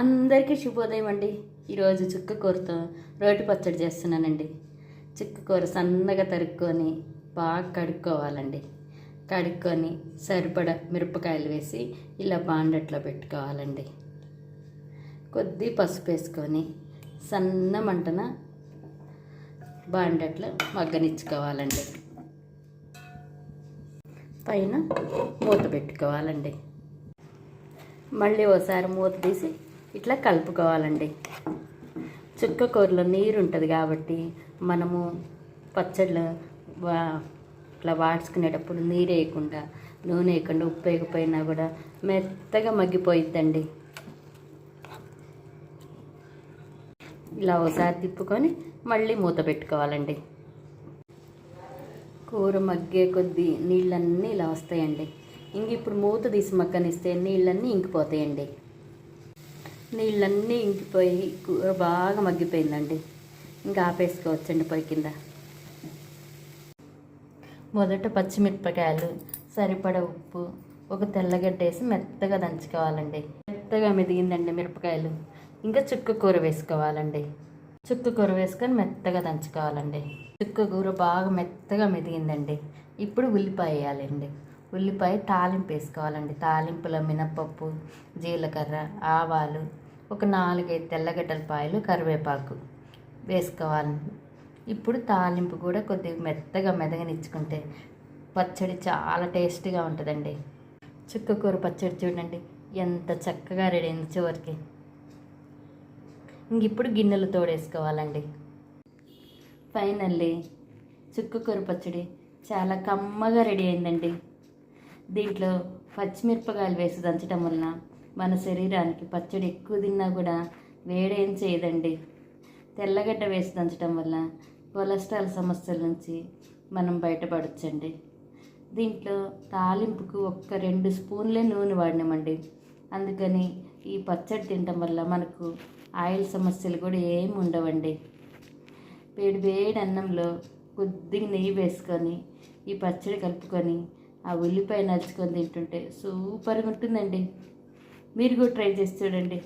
అందరికీ శుభోదయం అండి. ఈరోజు చుక్క కూరతో రోటి పచ్చడి చేస్తున్నానండి. చుక్క కూర సన్నగా తరుక్కొని బాగా కడుక్కోవాలండి. కడుక్కొని సరిపడ మిరపకాయలు వేసి ఇలా బాండట్లో పెట్టుకోవాలండి. కొద్ది పసుపు వేసుకొని సన్న మంటన బాండట్లో మగ్గనిచ్చుకోవాలండి. పైన మూత పెట్టుకోవాలండి. మళ్ళీ ఓసారి మూత తీసి ఇట్లా కలుపుకోవాలండి. చుక్క కూరలో నీరు ఉంటుంది కాబట్టి మనము పచ్చళ్ళు వా ఇట్లా వాడ్చుకునేటప్పుడు నీరు వేయకుండా నూనె వేయకుండా ఉప్పు వేయకపోయినా కూడా మెత్తగా మగ్గిపోయిద్దండి. ఇలా ఒకసారి తిప్పుకొని మళ్ళీ మూత పెట్టుకోవాలండి. కూర మగ్గే కొద్దీ నీళ్ళన్నీ ఇలా వస్తాయండి. ఇంక ఇప్పుడు మూత తీసి మగ్గనిస్తే నీళ్ళన్నీ ఇంకిపోతాయండి. నీళ్ళన్నీ ఇంకిపోయి కూర బాగా మగ్గిపోయిందండి. ఇంకా ఆపేసుకోవచ్చండి పొయ్యి కింద. మొదట పచ్చిమిరపకాయలు సరిపడ ఉప్పు ఒక తెల్లగడ్డ వేసి మెత్తగా దంచుకోవాలండి. మెత్తగా మెదిగిందండి మిరపకాయలు. ఇంకా చుక్క కూర వేసుకోవాలండి. చుక్క కూర వేసుకొని మెత్తగా దంచుకోవాలండి. చుక్క కూర బాగా మెత్తగా మెదిగిందండి. ఇప్పుడు ఉల్లిపాయ వేయాలండి. ఉల్లిపాయ తాలింపు వేసుకోవాలండి. తాలింపులో మినపప్పు జీలకర్ర ఆవాలు ఒక నాలుగైదు తెల్లగడ్డల పాయలు కరివేపాకు వేసుకోవాలి. ఇప్పుడు తాలింపు కూడా కొద్దిగా మెత్తగా మెదగనిచ్చుకుంటే పచ్చడి చాలా టేస్టీగా ఉంటుందండి. చుక్కకూర పచ్చడి చూడండి ఎంత చక్కగా రెడీ అయింది చివరికి. ఇంక ఇప్పుడు గిన్నెలు తోడేసుకోవాలండి. ఫైనల్లీ చుక్కకూర పచ్చడి చాలా కమ్మగా రెడీ అయిందండి. దీంట్లో పచ్చిమిరపకాయలు వేసి దంచడం వలన మన శరీరానికి పచ్చడి ఎక్కువ తిన్నా కూడా వేడేం చేయదండి. తెల్లగడ్డ వేసి దంచడం వల్ల కొలెస్ట్రాల్ సమస్యల నుంచి మనం బయటపడచ్చండి. దీంట్లో తాలింపుకు ఒక్క రెండు స్పూన్లే నూనె వాడినామండి. అందుకని ఈ పచ్చడి తినడం వల్ల మనకు ఆయిల్ సమస్యలు కూడా ఏమి ఉండవండి. వేడి వేడి అన్నంలో కొద్దిగా నెయ్యి వేసుకొని ఈ పచ్చడి కలుపుకొని ఆ ఉల్లిపాయ నలుచుకొని తింటుంటే సూపర్గా ఉంటుందండి. మీరు కూడా ట్రై చేసి చూడండి.